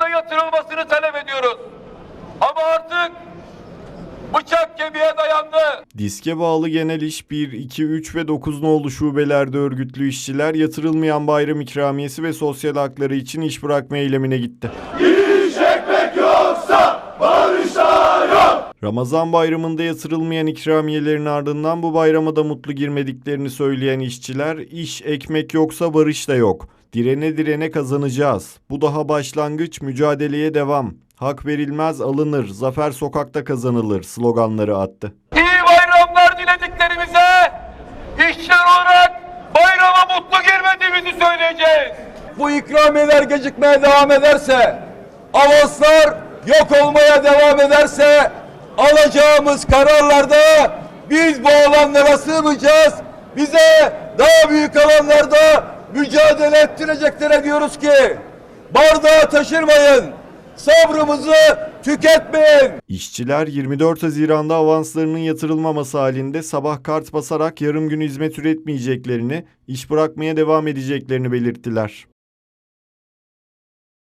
oranda yatırılmasını talep ediyoruz. Ama artık bıçak kemiğe dayandı. Diske bağlı genel iş 1, 2, 3 ve 9 nolu şubelerde örgütlü işçiler yatırılmayan bayram ikramiyesi ve sosyal hakları için iş bırakma eylemine gitti. İş ekmek yoksa barış yok. Ramazan bayramında yatırılmayan ikramiyelerin ardından bu bayrama da mutlu girmediklerini söyleyen işçiler iş ekmek yoksa barış da yok. Direne direne kazanacağız. Bu daha başlangıç, mücadeleye devam. Hak verilmez alınır, zafer sokakta kazanılır sloganları attı. İyi bayramlar dilediklerimize işçiler olarak bayrama mutlu girmediğimizi söyleyeceğiz. Bu ikramiyeler gecikmeye devam ederse, avanslar yok olmaya devam ederse, alacağımız kararlarda biz bu alanlara sığmayacağız. Bize daha büyük alanlarda mücadele ettireceklere diyoruz ki, bardağı taşırmayın, sabrımızı tüketmeyin. İşçiler 24 Haziran'da avanslarının yatırılmaması halinde sabah kart basarak yarım gün hizmet üretmeyeceklerini, iş bırakmaya devam edeceklerini belirttiler.